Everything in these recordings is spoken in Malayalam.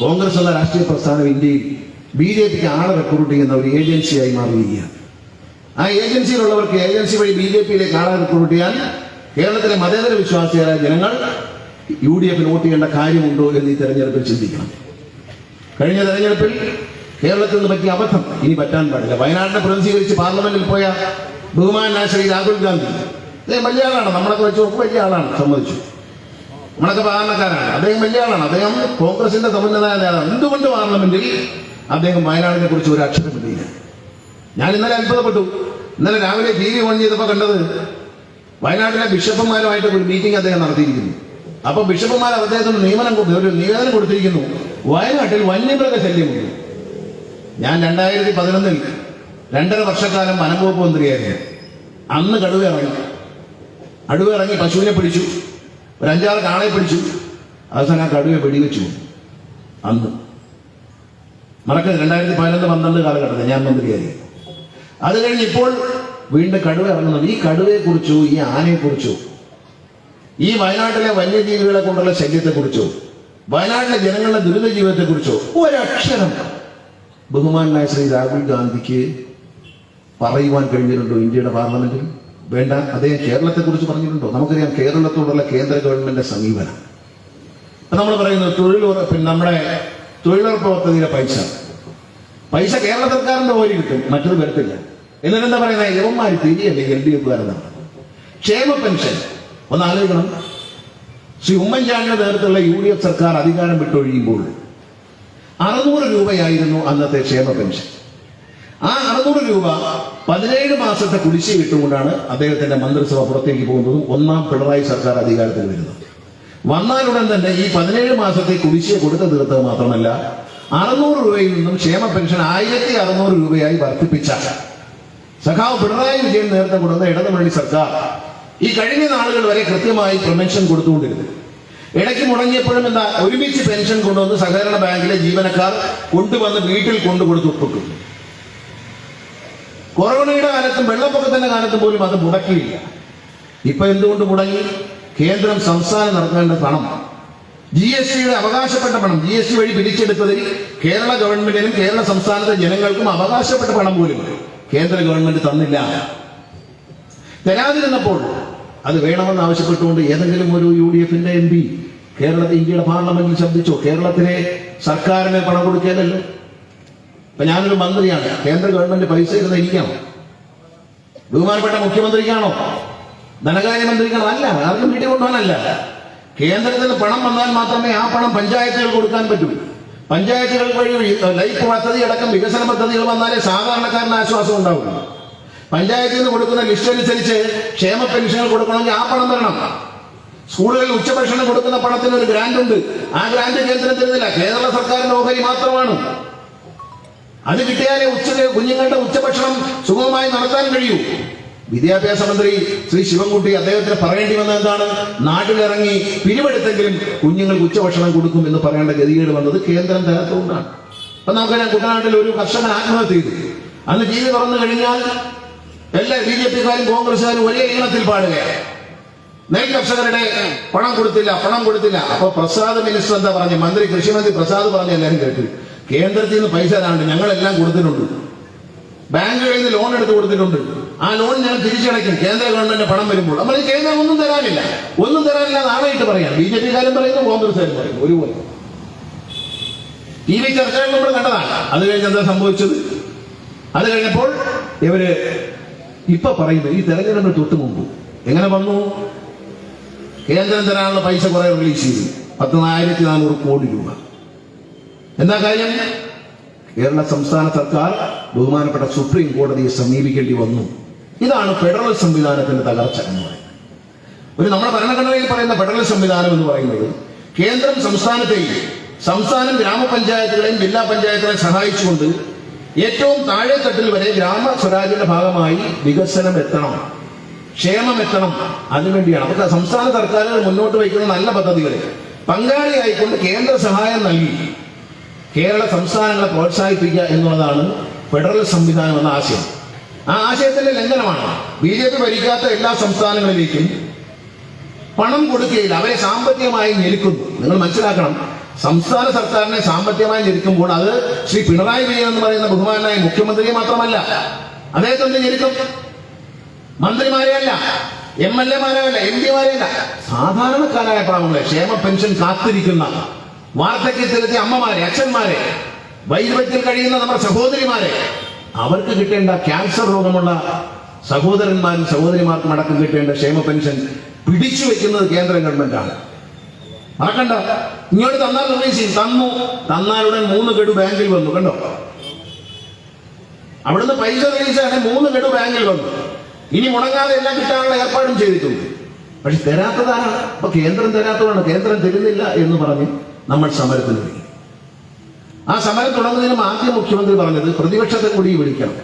കോൺഗ്രസ് എന്ന രാഷ്ട്രീയ പ്രസ്ഥാനം ഇന്ത്യയിൽ ബി ജെ പിക്ക് ആളെ റിക്രൂട്ട് ചെയ്യുന്ന ഒരു ഏജൻസിയായി മാറിയിരിക്കുകയാണ്. ആ ഏജൻസിയിലുള്ളവർക്ക് ഏജൻസി വഴി ബി ജെ പിയിലേക്ക് ആളെ റിക്രൂട്ട് ചെയ്യാൻ കേരളത്തിലെ മതേതര വിശ്വാസികളായ ജനങ്ങൾ യു ഡി എഫിന് വോട്ട് ചെയ്യേണ്ട കാര്യമുണ്ടോ എന്ന് ഈ തെരഞ്ഞെടുപ്പിൽ ചിന്തിക്കണം. കഴിഞ്ഞ തെരഞ്ഞെടുപ്പിൽ കേരളത്തിൽ നിന്ന് പറ്റിയ അബദ്ധം ഇനി പറ്റാൻ പാടില്ല. വയനാടിനെ പ്രതിനിധീകരിച്ച് പാർലമെന്റിൽ പോയ ബഹുമാനായ ശ്രീ രാഹുൽ ഗാന്ധി. അദ്ദേഹം വലിയ ആളാണ്. നമ്മളൊക്കെ വെച്ച് നോക്കുമ്പോൾ വലിയ ആളാണ്. സമ്മതിച്ചു. നമ്മളൊക്കെ സാധാരണക്കാരാണ് അദ്ദേഹം വലിയ ആളാണ്. അദ്ദേഹം കോൺഗ്രസിന്റെ സമുന്നതായ നേതാവ് എന്തുകൊണ്ട് പാർലമെന്റിൽ അദ്ദേഹം വയനാടിനെ കുറിച്ച് ഒരു അക്ഷരം ഇല്ല? ഞാൻ ഇന്നലെ അത്ഭുതപ്പെട്ടു. ഇന്നലെ രാവിലെ ടി വി ഓൺ ചെയ്തപ്പോൾ കണ്ടത് വയനാട്ടിലെ ബിഷപ്പുമാരുമായിട്ട് ഒരു മീറ്റിംഗ് അദ്ദേഹം നടത്തിയിരിക്കുന്നു. അപ്പൊ ബിഷപ്പുമാർ അദ്ദേഹത്തിന് നിയമനം കൊടുത്തു ഒരു നിവേദനം കൊടുത്തിരിക്കുന്നു. വയനാട്ടിൽ വന്യമൃഗ ശല്യമുണ്ട്. ഞാൻ രണ്ടായിരത്തി പതിനൊന്നിൽ രണ്ടര വർഷക്കാലം വനംവകുപ്പ് മന്ത്രിയായിരുന്നു. അന്ന് കടുവ ഇറങ്ങി. അടുവ ഇറങ്ങി പശുവിനെ പിടിച്ചു. ഒരു അഞ്ചാറ് കാണെ പിടിച്ചു. അവസാനം ആ കടുവയെ വെടിവെച്ചു. അന്ന്. മറക്കരുത് രണ്ടായിരത്തി പതിനൊന്ന് പന്ത്രണ്ട് കാലഘട്ടത്തിൽ ഞാൻ മന്ത്രിയായി. അത് കഴിഞ്ഞ് ഇപ്പോൾ വീണ്ടും കടുവ ഇറങ്ങുന്നുണ്ട് ഈ കടുവയെ കുറിച്ചോ ഈ ആനയെ കുറിച്ചോ ഈ വയനാട്ടിലെ വന്യജീവികളെ കൊണ്ടുള്ള ശല്യത്തെ കുറിച്ചോ വയനാട്ടിലെ ജനങ്ങളുടെ ദുരിത ജീവിതത്തെ കുറിച്ചോ ഒരക്ഷരം ബഹുമാനായ ശ്രീ രാഹുൽ ഗാന്ധിക്ക് പറയുവാൻ കഴിഞ്ഞിട്ടുണ്ടോ ഇന്ത്യയുടെ പാർലമെന്റിൽ? വേണ്ട. അദ്ദേഹം കേരളത്തെ കുറിച്ച് പറഞ്ഞിട്ടുണ്ടോ? നമുക്കറിയാം കേരളത്തോടുള്ള കേന്ദ്ര ഗവൺമെന്റിന്റെ സമീപനം. നമ്മൾ പറയുന്നത് തൊഴിലുറപ്പ് പിന്നെ നമ്മുടെ തൊഴിലുറപ്പ് പദ്ധതിയിലെ പൈസ. പൈസ കേരള സർക്കാരിന്റെ ഓരി കിട്ടും. മറ്റൊരു വരത്തില്ല എന്നിട്ട് എന്താ പറയുന്നത് യവന്മാര് തിരിയല്ലേ എൽ ഡി എഫുകാരെന്നാണ് ക്ഷേമ പെൻഷൻ. ഒന്ന് ആലോചിക്കണം. ശ്രീ ഉമ്മൻചാണ്ടിന്റെ നേതൃത്വത്തിലുള്ള യു ഡി എഫ് സർക്കാർ അധികാരം വിട്ടൊഴിയുമ്പോൾ അറുന്നൂറ് രൂപയായിരുന്നു അന്നത്തെ ക്ഷേമ പെൻഷൻ. ആ അറുന്നൂറ് രൂപ പതിനേഴ് മാസത്തെ കുടിശ്ശിക ഇട്ടുകൊണ്ടാണ് അദ്ദേഹത്തിന്റെ മന്ത്രിസഭ പുറത്തേക്ക് പോകുന്നതും ഒന്നാം പിണറായി സർക്കാർ അധികാരത്തിൽ വരുന്നത്. വന്നാലുടൻ തന്നെ ഈ പതിനേഴ് മാസത്തെ കുടിശ്ശിക കൊടുത്തു തീർത്തത് മാത്രമല്ല അറുന്നൂറ് രൂപയിൽ നിന്നും ക്ഷേമ പെൻഷൻ ആയിരത്തി അറുന്നൂറ് രൂപയായി വർദ്ധിപ്പിച്ച സഖാവ് പിണറായി വിജയൻ നേരത്തെ കൊടുത്ത ഇടതുമുന്നണി സർക്കാർ ഈ കഴിഞ്ഞ നാളുകൾ വരെ കൃത്യമായി പെൻഷൻ കൊടുത്തുകൊണ്ടിരുന്നു. ഇടയ്ക്ക് മുടങ്ങിയപ്പോഴും എന്താ ഒരുമിച്ച് പെൻഷൻ കൊണ്ടുവന്ന് സഹകരണ ബാങ്കിലെ ജീവനക്കാർ കൊണ്ടുവന്ന് വീട്ടിൽ കൊണ്ടുകൊടുത്ത് ഒപ്പിട്ടു. കൊറോണയുടെ കാലത്തും വെള്ളപ്പൊക്കത്തിന്റെ കാലത്തും പോലും അത് മുടക്കിയില്ല. ഇപ്പൊ എന്തുകൊണ്ട് മുടങ്ങി? കേന്ദ്രം സംസ്ഥാനം നടത്തേണ്ട പണം. ജി എസ് ടിയുടെ അവകാശപ്പെട്ട പണം. ജി എസ് ടി വഴി പിരിച്ചെടുത്തതിൽ കേരള ഗവൺമെന്റിനും കേരള സംസ്ഥാനത്തെ ജനങ്ങൾക്കും അവകാശപ്പെട്ട പണം പോലും കേന്ദ്ര ഗവൺമെന്റ് തന്നില്ല. തരാതിരുന്നപ്പോൾ അത് വേണമെന്ന് ആവശ്യപ്പെട്ടുകൊണ്ട് ഏതെങ്കിലും ഒരു യു ഡി എഫിന്റെ എം പി കേരളത്തിൽ ഇന്ത്യയുടെ പാർലമെന്റിൽ ശബ്ദിച്ചോ? കേരളത്തിലെ സർക്കാരിന് പണം കൊടുക്കേണ്ടല്ലോ? ഇപ്പൊ ഞാനൊരു മന്ത്രിയാണ്. കേന്ദ്ര ഗവൺമെന്റ് പൈസ ഇരുന്ന് എനിക്കാണോ. ബഹുമാനപ്പെട്ട മുഖ്യമന്ത്രിക്കാണോ? ധനകാര്യമന്ത്രിക്കാണോ അല്ല ആർക്കും വീട്ടിൽ കൊണ്ടുപോകാനല്ല കേന്ദ്രത്തിൽ നിന്ന് പണം വന്നാൽ മാത്രമേ ആ പണം പഞ്ചായത്തുകൾ കൊടുക്കാൻ പറ്റൂ. പഞ്ചായത്തുകൾ വഴി ലൈഫ് പദ്ധതി അടക്കം വികസന പദ്ധതികൾ വന്നാലേ സാധാരണക്കാരന് ആശ്വാസം ഉണ്ടാവുള്ളൂ. പഞ്ചായത്തിൽ നിന്ന് കൊടുക്കുന്ന ലിസ്റ്റ് അനുസരിച്ച് ക്ഷേമ പെൻഷനുകൾ കൊടുക്കണമെങ്കിൽ ആ പണം തരണം സ്കൂളുകളിൽ ഉച്ചഭക്ഷണം കൊടുക്കുന്ന പണത്തിന് ഒരു ഗ്രാന്റ് ഉണ്ട് ആ ഗ്രാന്റ് കേന്ദ്രം തരുന്നില്ല കേരള സർക്കാരിന്റെ ഓഹരി മാത്രമാണ്. അത് കിട്ടിയാലേ ഉച്ച കുഞ്ഞുങ്ങളുടെ ഉച്ചഭക്ഷണം സുഗമമായി നടത്താൻ കഴിയൂ. വിദ്യാഭ്യാസ മന്ത്രി ശ്രീ ശിവൻകുട്ടി അദ്ദേഹത്തിന് പറയേണ്ടി വന്നത് എന്താണ്? നാട്ടിലിറങ്ങി പിരിവെടുത്തെങ്കിലും കുഞ്ഞുങ്ങൾക്ക് ഉച്ചഭക്ഷണം കൊടുക്കും എന്ന് പറയേണ്ട ഗതികേട് വന്നത് കേന്ദ്രം തരത്തുകൊണ്ടാണ് അപ്പൊ നമുക്കറിയാം കുട്ടനാട്ടിൽ ഒരു കർഷകൻ ആത്മഹത്യ ചെയ്തു. അന്ന് ജീവി തുറന്നു കഴിഞ്ഞാൽ എല്ലാ ബി ജെ പിക്കാരും കോൺഗ്രസ്സുകാരും ഒരേ ഈണത്തിൽ പാടുകയാണ്. നെൽ കർഷകരുടെ പണം കൊടുത്തില്ല പണം കൊടുത്തില്ല. അപ്പൊ പ്രസാദ് മിനിസ്റ്റർ എന്താ പറഞ്ഞു മന്ത്രി കൃഷിമന്ത്രി പ്രസാദ് പറഞ്ഞു എല്ലാവരും കേട്ടു. കേന്ദ്രത്തിൽ നിന്ന് പൈസ തരാനുണ്ട് ഞങ്ങളെല്ലാം കൊടുത്തിട്ടുണ്ട്. ബാങ്കുകളിൽ നിന്ന് ലോൺ എടുത്ത് കൊടുത്തിട്ടുണ്ട്. ആ ലോൺ ഞങ്ങൾ തിരിച്ചടയ്ക്കും. കേന്ദ്ര ഗവൺമെന്റ് പണം വരുമ്പോൾ. നമ്മൾ കേന്ദ്രം ഒന്നും തരാനില്ല. ഒന്നും തരാനില്ല നാളെയിട്ട് പറയാം. ബി ജെ പിക്കാരും പറയുന്നു കോൺഗ്രസ്സുകാരും പറയുന്നു ഒരുപോലെ. ടി വി ചർച്ചകൾ നമ്മൾ കണ്ടതാണ്. അത് കഴിഞ്ഞ് എന്താ സംഭവിച്ചത്? അത് കഴിഞ്ഞപ്പോൾ ഇവർ ഇപ്പൊ പറയുന്നത് ഈ തെരഞ്ഞെടുപ്പ് തൊട്ട് മുമ്പ്. എങ്ങനെ വന്നു? കേന്ദ്രം തരാനുള്ള പൈസ കുറെ റിലീസ് ചെയ്തു. പത്ത് നാനൂറ് കോടി രൂപ. എന്താ കാര്യം? കേരള സംസ്ഥാന സർക്കാർ ബഹുമാനപ്പെട്ട സുപ്രീം കോടതിയെ സമീപിക്കേണ്ടി വന്നു. ഇതാണ് ഫെഡറൽ സംവിധാനത്തിന്റെ തകർച്ച എന്ന് പറയുന്നത്. ഒരു നമ്മുടെ ഭരണഘടനയിൽ പറയുന്ന ഫെഡറൽ സംവിധാനം എന്ന് പറയുന്നത് കേന്ദ്രം സംസ്ഥാനത്തെയും സംസ്ഥാനം ഗ്രാമപഞ്ചായത്തുകളെയും ജില്ലാ പഞ്ചായത്തുകളെയും സഹായിച്ചുകൊണ്ട് ഏറ്റവും താഴെത്തട്ടിൽ വരെ ഗ്രാമ സ്വരാജിന്റെ ഭാഗമായി വികസനം എത്തണം ക്ഷേമം എത്തണം അതിനുവേണ്ടിയാണ്. അപ്പൊ സംസ്ഥാന സർക്കാരുകൾ മുന്നോട്ട് വയ്ക്കുന്ന നല്ല പദ്ധതികൾ പങ്കാളിയായിക്കൊണ്ട് കേന്ദ്ര സഹായം നൽകി. കേരള സംസ്ഥാനങ്ങളെ പ്രോത്സാഹിപ്പിക്കുക എന്നുള്ളതാണ് ഫെഡറൽ സംവിധാനം എന്ന ആശയം. ആ ആശയത്തിന്റെ ലംഘനമാണ്. ബി ജെ പി ഭരിക്കാത്ത എല്ലാ സംസ്ഥാനങ്ങളിലേക്കും പണം കൊടുക്കുകയില്ല. അവരെ സാമ്പത്തികമായി ഞെരുക്കുന്നു. നിങ്ങൾ മനസ്സിലാക്കണം സംസ്ഥാന സർക്കാരിനെ സാമ്പത്തികമായി ഞെരുക്കുമ്പോൾ അത് ശ്രീ പിണറായി വിജയൻ എന്ന് പറയുന്ന ബഹുമാനായ മുഖ്യമന്ത്രിയെ മാത്രമല്ല അദ്ദേഹത്തെ ഞെരുക്കും. മന്ത്രിമാരെ അല്ല എം എൽ എമാരെയല്ല എം പിമാരെയല്ല സാധാരണക്കാരായ പാവങ്ങളെ ക്ഷേമ പെൻഷൻ കാത്തിരിക്കുന്ന വാർദ്ധക്യത്തിലെത്തിയ അമ്മമാരെ അച്ഛന്മാരെ വൈദ്യത്തിൽ കഴിയുന്ന നമ്മുടെ സഹോദരിമാരെ അവർക്ക് കിട്ടേണ്ട ക്യാൻസർ രോഗമുള്ള സഹോദരന്മാരും സഹോദരിമാർക്കും അടക്കം കിട്ടേണ്ട ക്ഷേമ പെൻഷൻ പിടിച്ചു വെക്കുന്നത് കേന്ദ്ര ഗവൺമെന്റാണ്. മറക്കണ്ട. ഇങ്ങോട്ട് തന്നാൽ റിലീസ് തന്നു. തന്നാലുടൻ മൂന്ന് ഗഡു ബാങ്കിൽ വന്നു. കണ്ടോ? അവിടുന്ന് പൈസ റിലീസാണ് മൂന്ന് ഗഡു ബാങ്കിൽ വന്നു. ഇനി മുടങ്ങാതെ എല്ലാം കിട്ടാനുള്ള ഏർപ്പാടും ചെയ്തിട്ടുണ്ട്. പക്ഷെ തരാത്തതാണ്. ഇപ്പൊ കേന്ദ്രം തരാത്തതാണ്. കേന്ദ്രം തരുന്നില്ല എന്ന് പറഞ്ഞ് നമ്മൾ സമരത്തിന് പോയി. ആ സമരം തുടങ്ങുന്നതിനും ആദ്യം മുഖ്യമന്ത്രി പറഞ്ഞത് പ്രതിപക്ഷത്തെ കൂടി വിളിക്കണം.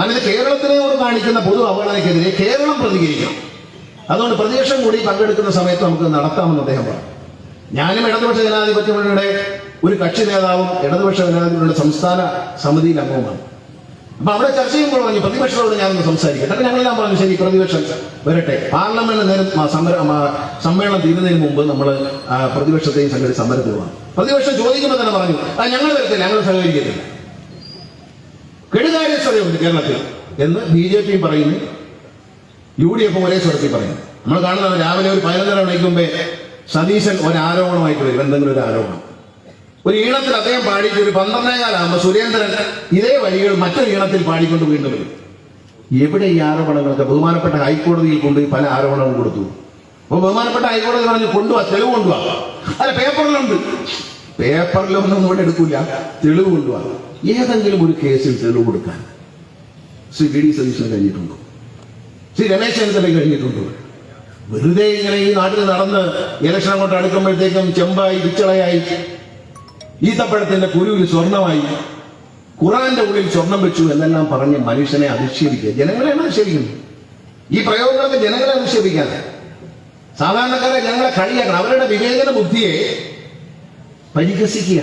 അങ്ങനെ കേരളത്തിനെ കേരളത്തിനോട് കാണിക്കുന്ന പൊതു അവഗണനയ്ക്കെതിരെ കേരളം പ്രതികരിക്കണം. അതുകൊണ്ട് പ്രതിപക്ഷം കൂടി പങ്കെടുക്കുന്ന സമയത്ത് നമുക്ക് നടത്താമെന്ന് അദ്ദേഹം പറഞ്ഞു. ഞാനും ഇടതുപക്ഷ ജനാധിപത്യ മുന്നണിയുടെ ഒരു കക്ഷി നേതാവും ഇടതുപക്ഷ ജനാധിപത്യ സംസ്ഥാന സമിതിയിൽ അംഗവുമാണ്. അപ്പൊ അവിടെ ചർച്ച ചെയ്യുമ്പോൾ പറഞ്ഞു പ്രതിപക്ഷത്തോട് ഞാനൊന്ന് സംസാരിക്കട്ടെ. അപ്പൊ ഞങ്ങളെല്ലാം പറഞ്ഞു ശരി പ്രതിപക്ഷം വരട്ടെ. പാർലമെന്റ് നേരം സമ്മേളനം തീരുന്നതിന് മുമ്പ് നമ്മൾ പ്രതിപക്ഷത്തെയും സംഘടിച്ച് സമരത്തിൽ പോകാം പ്രതിപക്ഷം ചോദിക്കുമ്പോൾ തന്നെ പറഞ്ഞു ആ ഞങ്ങൾ വരത്തില്ല ഞങ്ങൾ സഹകരിക്കത്തില്ല. കെടുകാര്യസ്ഥതയുണ്ട് കേരളത്തിൽ. എന്ന് ബി ജെ പി പറയുന്നു. യു ഡി എഫ് ഒരേ സ്വരത്തിൽ പറയുന്നു. നമ്മൾ കാണുന്നത് രാവിലെ ഒരു പതിനൊന്നര മണിക്ക് മുമ്പേ സതീശൻ ഒരു ആരോപണമായിട്ട് വരും എന്തെങ്കിലും ഒരു ആരോപണം. ഒരു ഈണത്തിൽ അദ്ദേഹം പാടിയിട്ട് ഒരു പന്ത്രണ്ടേകാലാകുമ്പോൾ സുരേന്ദ്രൻ ഇതേ വരികൾ മറ്റൊരു ഈണത്തിൽ പാടിക്കൊണ്ട് വീണ്ടും വരും. എവിടെ ഈ ആരോപണങ്ങളൊക്കെ? ബഹുമാനപ്പെട്ട ഹൈക്കോടതിയിൽ കൊണ്ടുപോയി പല ആരോപണവും കൊടുത്തു. അപ്പൊ ബഹുമാനപ്പെട്ട ഹൈക്കോടതി പറഞ്ഞു കൊണ്ടുപോവാ തെളിവ് കൊണ്ടുപോവാ അല്ല പേപ്പറിലുണ്ട്. പേപ്പറിലൊന്നും ഇവിടെ എടുക്കൂല. തെളിവ് കൊണ്ടുപോവാ ഏതെങ്കിലും ഒരു കേസിൽ തെളിവ് കൊടുക്കാൻ. ശ്രീ വി ഡി സതീശൻ കഴിഞ്ഞിട്ടുണ്ടോ? ശ്രീ രമേശ് ചെന്നിത്തല കഴിഞ്ഞിട്ടുണ്ടോ? വെറുതെ ഇങ്ങനെ ഈ നാട്ടിൽ നടന്ന് ഇലക്ഷൻ അങ്ങോട്ട് അടുക്കുമ്പോഴത്തേക്കും ചെമ്പായി പിച്ചളയായി ഈത്തപ്പഴത്തിന്റെ കുരുവിൽ സ്വർണമായി ഖുറാന്റെ ഉള്ളിൽ സ്വർണം വെച്ചു എന്നെല്ലാം പറഞ്ഞ് മനുഷ്യനെ അധിക്ഷേപിക്കുക. ജനങ്ങളെയാണ് അധിക്ഷേപിക്കുന്നത് ഈ പ്രയോഗങ്ങളൊക്കെ ജനങ്ങളെ അധിക്ഷേപിക്കാതെ. സാധാരണക്കാരെ ജനങ്ങളെ കളിയാക്കണം. അവരുടെ വിവേചന ബുദ്ധിയെ പരിഹസിക്കുക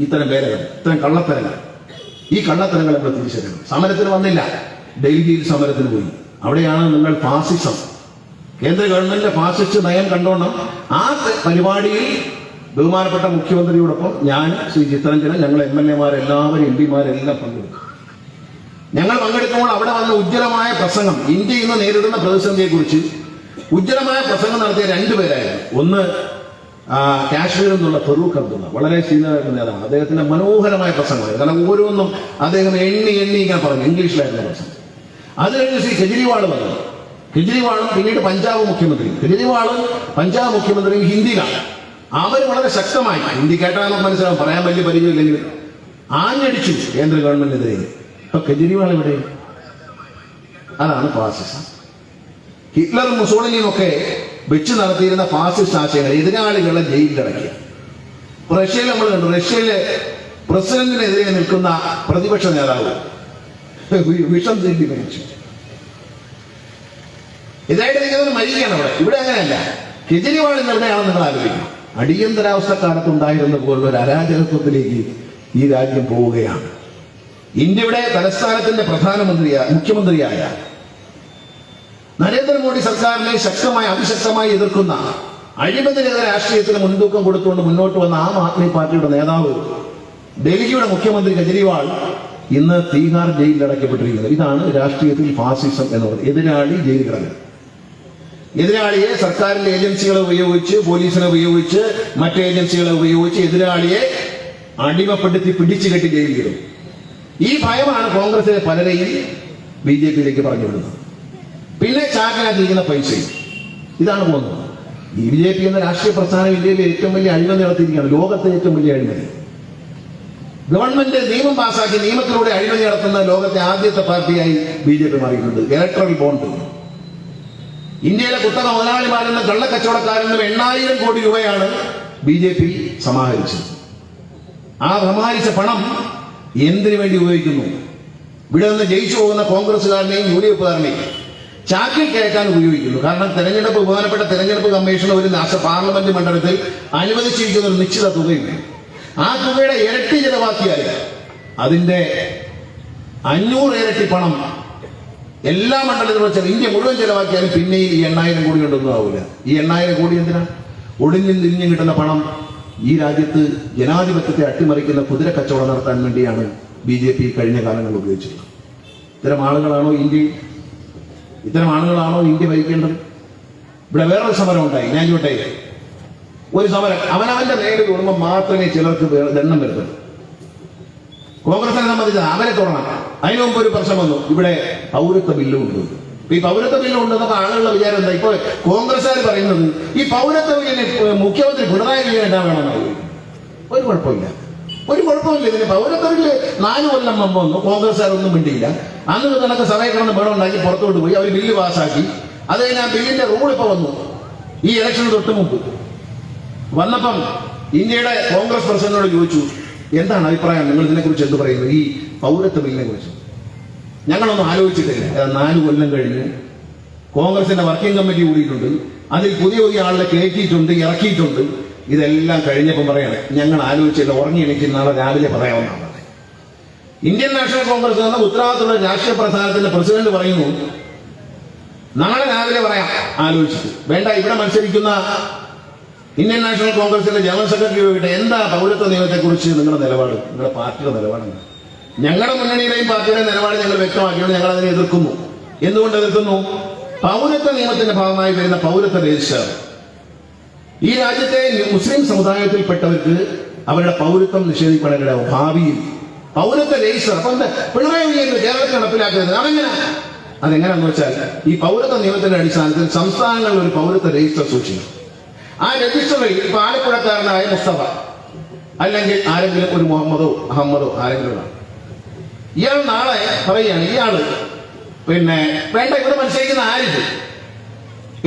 ഇത്തരം പേരകൾ ഇത്തരം കള്ളത്തരങ്ങൾ. ഈ കള്ളത്തരങ്ങൾ നമ്മൾ തിരിച്ചറിയണം. സമരത്തിന് വന്നില്ല. ഡൽഹിയിൽ സമരത്തിന് പോയി. അവിടെയാണ് നിങ്ങൾ ഫാസിസം. കേന്ദ്ര ഗവൺമെന്റിന്റെ ഫാസിസ്റ്റ് നയം കണ്ടോണം. ആ പരിപാടിയിൽ ബഹുമാനപ്പെട്ട മുഖ്യമന്ത്രിയോടൊപ്പം ഞാൻ ശ്രീ ചിത്രരഞ്ജനൻ ഞങ്ങൾ എം എൽ എമാരെല്ലാവരും എം പിമാരെല്ലാം പങ്കെടുക്കും. ഞങ്ങൾ പങ്കെടുക്കുമ്പോൾ അവിടെ വന്ന ഉജ്ജ്വലമായ പ്രസംഗം ഇന്ത്യ ഇന്ന് നേരിടുന്ന പ്രതിസന്ധിയെക്കുറിച്ച് ഉജ്ജ്വലമായ പ്രസംഗം നടത്തിയ രണ്ടുപേരായിരുന്നു ഒന്ന് കാശ്മീരിൽ നിന്നുള്ള ഫറൂഖ് അബ്ദുള്ള. വളരെ ശീലമായിരുന്ന നേതാവാണ് അദ്ദേഹത്തിന്റെ മനോഹരമായ പ്രസംഗമായിരുന്നു കാരണം ഓരോന്നും അദ്ദേഹം എണ്ണി എണ്ണി ഇങ്ങനെ പറഞ്ഞു. ഇംഗ്ലീഷിലായിരുന്നു പ്രസംഗം. അത് കഴിഞ്ഞ് ശ്രീ കെജ്രിവാൾ വന്നു. കെജ്രിവാളും പിന്നീട് പഞ്ചാബ് മുഖ്യമന്ത്രി കെജ്രിവാളും പഞ്ചാബ് മുഖ്യമന്ത്രിയും ഹിന്ദിയിലാണ്. അവർ വളരെ ശക്തമായി ഹിന്ദി കേട്ടാൽ നമുക്ക് മനസ്സിലാവും പറയാൻ വലിയ പരിചയമില്ലെങ്കിൽ ആഞ്ഞടിച്ചു കേന്ദ്ര ഗവൺമെന്റിനെതിരെ. ഇപ്പൊ കെജ്രിവാൾ ഇവിടെ അതാണ് ഫാസിസം. ഹിറ്റ്ലറും മുസോളിനിയും ഒക്കെ വെച്ച് നടത്തിയിരുന്ന ഫാസിസ്റ്റ് ആശയങ്ങൾ എതിരാളികളെ ജയിലിലടക്കിയ റഷ്യയിൽ നമ്മൾ കണ്ടു റഷ്യയിലെ പ്രസിഡന്റിനെതിരെ നിൽക്കുന്ന പ്രതിപക്ഷ നേതാവ് വിഷം തെറ്റി മരിച്ചു. ഇതായിട്ട് നിങ്ങൾ മരിക്കുകയാണ് അവിടെ. ഇവിടെ അങ്ങനെയല്ല. കെജ്രിവാൾ എവിടെയാണെന്ന് നിങ്ങൾ ആലോചിക്കണം അടിയന്തരാവസ്ഥ കാലത്തുണ്ടായിരുന്ന പോലുള്ള ഒരു അരാജകത്വത്തിലേക്ക് ഈ രാജ്യം പോവുകയാണ്. ഇന്ത്യയുടെ തലസ്ഥാനത്തിന്റെ പ്രധാനമന്ത്രിയ മുഖ്യമന്ത്രിയായ നരേന്ദ്രമോദി സർക്കാരിനെ ശക്തമായി അതിശക്തമായി എതിർക്കുന്ന അഴിമതിരഹിത രാഷ്ട്രീയത്തിന് മുൻതൂക്കം കൊടുത്തുകൊണ്ട് മുന്നോട്ട് വന്ന ആം ആദ്മി പാർട്ടിയുടെ നേതാവ് ഡൽഹിയുടെ മുഖ്യമന്ത്രി കെജ്രിവാൾ ഇന്ന് തീഹാർ ജയിലിൽ അടയ്ക്കപ്പെട്ടിരിക്കുന്നത് ഇതാണ് രാഷ്ട്രീയത്തിൽ ഫാസിസം എന്ന് പറയുന്നത് എതിരാളി ജയിൽ കിടന്നത് എതിരാളിയെ സർക്കാരിന്റെ ഏജൻസികളെ ഉപയോഗിച്ച് പോലീസിനെ ഉപയോഗിച്ച് മറ്റ് ഏജൻസികളെ ഉപയോഗിച്ച് എതിരാളിയെ അടിമപ്പെടുത്തി പിടിച്ചു കെട്ടി ജയിലിൽ ഈ ഭയമാണ് കോൺഗ്രസിലെ പലരെയും ബി ജെ പിയിലേക്ക് പറഞ്ഞു വിടുന്നത്. പിന്നെ ചാക്കിനകത്തിരിക്കുന്ന പൈസയും. ഇതാണ് പോകുന്നത്. ബി ജെ പി എന്ന രാഷ്ട്രീയ പ്രസ്ഥാനം ഇന്ത്യയിലെ ഏറ്റവും വലിയ അഴിമതി നടത്തിയിരിക്കുകയാണ്. ലോകത്തെ ഏറ്റവും വലിയ അഴിമതി. ഗവൺമെന്റ് നിയമം പാസാക്കി നിയമത്തിലൂടെ അഴിമതി നടത്തുന്ന ലോകത്തെ ആദ്യത്തെ പാർട്ടിയായി ബി ജെ പി മാറിയിട്ടുണ്ട്. Electoral bond. ഇന്ത്യയിലെ കുത്തക മുതലാളിമാരെന്നും കള്ളക്കച്ചവടക്കാരെന്നും എണ്ണായിരം കോടി രൂപയാണ് ബി ജെ പി സമാഹരിച്ചത്. ആ സമാഹരിച്ച പണം എന്തിനു വേണ്ടി ഉപയോഗിക്കുന്നു? ഇവിടെ നിന്ന് ജയിച്ചു പോകുന്ന കോൺഗ്രസ്സുകാരനെയും യു ഡി എഫുകാരനെയും ചാക്കിൽ കയറ്റാൻ ഉപയോഗിക്കുന്നു. കാരണം തെരഞ്ഞെടുപ്പ് ബഹുമാനപ്പെട്ട തെരഞ്ഞെടുപ്പ് കമ്മീഷൻ ഒരു പാർലമെന്റ് മണ്ഡലത്തിൽ അനുവദിച്ചിരിക്കുന്ന ഒരു നിശ്ചിത തുകയുണ്ട്. ആ തുകയുടെ ഇരട്ടി ചിലവാക്കിയാൽ അതിന്റെ അഞ്ഞൂറ് ഇരട്ടി പണം എല്ലാ മണ്ഡലത്തിലും വെച്ചാൽ ഇന്ത്യ മുഴുവൻ ചെലവാക്കിയാലും പിന്നെ ഈ എണ്ണായിരം കോടി കൊണ്ടൊന്നും ആവില്ല ഈ എണ്ണായിരം കോടി എന്തിനാ? ഒളിഞ്ഞും തിരിഞ്ഞും കിട്ടുന്ന പണം ഈ രാജ്യത്ത് ജനാധിപത്യത്തെ അട്ടിമറിക്കുന്ന കുതിര കച്ചവടം നടത്താൻ വേണ്ടിയാണ് ബി ജെ പി കഴിഞ്ഞ കാലങ്ങളിൽ ഉപയോഗിച്ചത് ഇത്തരം ആളുകളാണോ ഇന്ത്യ ഇത്തരം ആളുകളാണോ ഇന്ത്യ ഭരിക്കേണ്ടത്? ഇവിടെ വേറൊരു സമരം ഉണ്ടായി ഞാൻ ചോട്ടെ ഒരു സമരം. അവനവന്റെ നേരെ കൂടുമ്പോൾ മാത്രമേ ചിലർക്ക് ദണ്ണം വരുത്തുള്ളൂ. കോൺഗ്രസിനെ സംബന്ധിച്ച് അവരെ തുടങ്ങാം അതിനു മുമ്പ് ഒരു പ്രശ്നം വന്നു. ഇവിടെ പൗരത്വ ബില്ലും ഉണ്ട്. ഈ പൗരത്വ ബില്ലും ഉണ്ടെന്നപ്പോ ആളുകളുടെ വിചാരം എന്താ? ഇപ്പൊ കോൺഗ്രസ്സുകാർ പറയുന്നത് ഈ പൗരത്വ ബില്ലിന് മുഖ്യമന്ത്രി പിണറായി വിജയൻ എന്താ വേണമെന്നാണ് ഒരു കുഴപ്പമില്ല. ഒരു കുഴപ്പമില്ല. ഇതിന് പൗരത്വ ബില്ല് നാല് കൊല്ലം മുമ്പ് വന്നു. കോൺഗ്രസ്സുകാരൊന്നും മിണ്ടിയില്ല. അന്ന് കണക്ക് സഭയിൽ കിടന്ന് ബഹളം ഉണ്ടാക്കി പുറത്തോട്ട് പോയി. അവർ ബില്ല് പാസ്സാക്കി. അത് കഴിഞ്ഞ് ആ ബില്ലിന്റെ റൂൾ ഇപ്പൊ വന്നു. ഈ ഇലക്ഷന് തൊട്ട് മുമ്പ്. വന്നപ്പം ഇന്ത്യയുടെ കോൺഗ്രസ് പ്രസിഡന്റിനോട് ചോദിച്ചു എന്താണ് അഭിപ്രായം? നിങ്ങൾ ഇതിനെക്കുറിച്ച് എന്ത് പറയുന്നു? ഈ പൗരത്വ ബില്ലിനെ കുറിച്ച്. ഞങ്ങളൊന്നും ആലോചിച്ചിട്ടില്ല. നാല് കൊല്ലം കഴിഞ്ഞ് കോൺഗ്രസിന്റെ വർക്കിംഗ് കമ്മിറ്റി കൂടിയിട്ടുണ്ട്. അതിൽ പുതിയ പുതിയ ആളുകളെ കയറ്റിയിട്ടുണ്ട് ഇറക്കിയിട്ടുണ്ട്. ഇതെല്ലാം കഴിഞ്ഞപ്പം പറയണേ ഞങ്ങൾ ആലോചിച്ചില്ല ഉറങ്ങി എണീക്കുന്ന നാളെ രാവിലെ പറയാവുന്നതാണ്. ഇന്ത്യൻ നാഷണൽ കോൺഗ്രസ് എന്ന ഉത്തരവാദിത്തമുള്ള രാഷ്ട്രീയ പ്രസ്ഥാനത്തിന്റെ പ്രസിഡന്റ് പറയുന്നു നാളെ രാവിലെ പറയാം. ആലോചിച്ചിട്ട്. വേണ്ട ഇവിടെ മത്സരിക്കുന്ന ഇന്ത്യൻ നാഷണൽ കോൺഗ്രസിന്റെ ജനറൽ സെക്രട്ടറി പോയിട്ട് എന്താ പൗരത്വ നിയമത്തെ കുറിച്ച് നിങ്ങളുടെ നിലപാട്? നിങ്ങളുടെ പാർട്ടിയുടെ നിലപാടെന്താ? ഞങ്ങളുടെ മുന്നണിയിലെയും പാർട്ടിയുടെയും നിലപാട് ഞങ്ങൾ വ്യക്തമാക്കിയാണ് ഞങ്ങൾ അതിനെ എതിർക്കുന്നു. എന്തുകൊണ്ട് എതിർക്കുന്നു? പൗരത്വ നിയമത്തിന്റെ ഭാഗമായി വരുന്ന പൗരത്വ രജിസ്റ്റർ. ഈ രാജ്യത്തെ മുസ്ലിം സമുദായത്തിൽപ്പെട്ടവർക്ക് അവരുടെ പൗരത്വം നിഷേധിക്കപ്പെടേണ്ട ഭാവിയിൽ പൗരത്വ രജിസ്റ്റർ. അപ്പൊ പിണറായി വിജയൻ കേരളത്തിൽ നടപ്പിലാക്കരുത്. അതെങ്ങനെ? അതെങ്ങനെയാണെന്ന് വെച്ചാൽ ഈ പൗരത്വ നിയമത്തിന്റെ അടിസ്ഥാനത്തിൽ സംസ്ഥാനങ്ങളിൽ ഒരു പൗരത്വ രജിസ്റ്റർ സൂക്ഷിക്കും ആ രജിസ്റ്ററിൽ ഇപ്പൊ ആലപ്പുഴക്കാരനായ മുസ്തഫ അല്ലെങ്കിൽ ആരെങ്കിലും ഒരു മുഹമ്മദോ അഹമ്മദോ ആരെങ്കിലും ഇയാൾ നാളെ പറയുകയാണ് ഇയാൾ പിന്നെ വേണ്ട ഇവിടെ മത്സരിക്കുന്ന ആരിത്?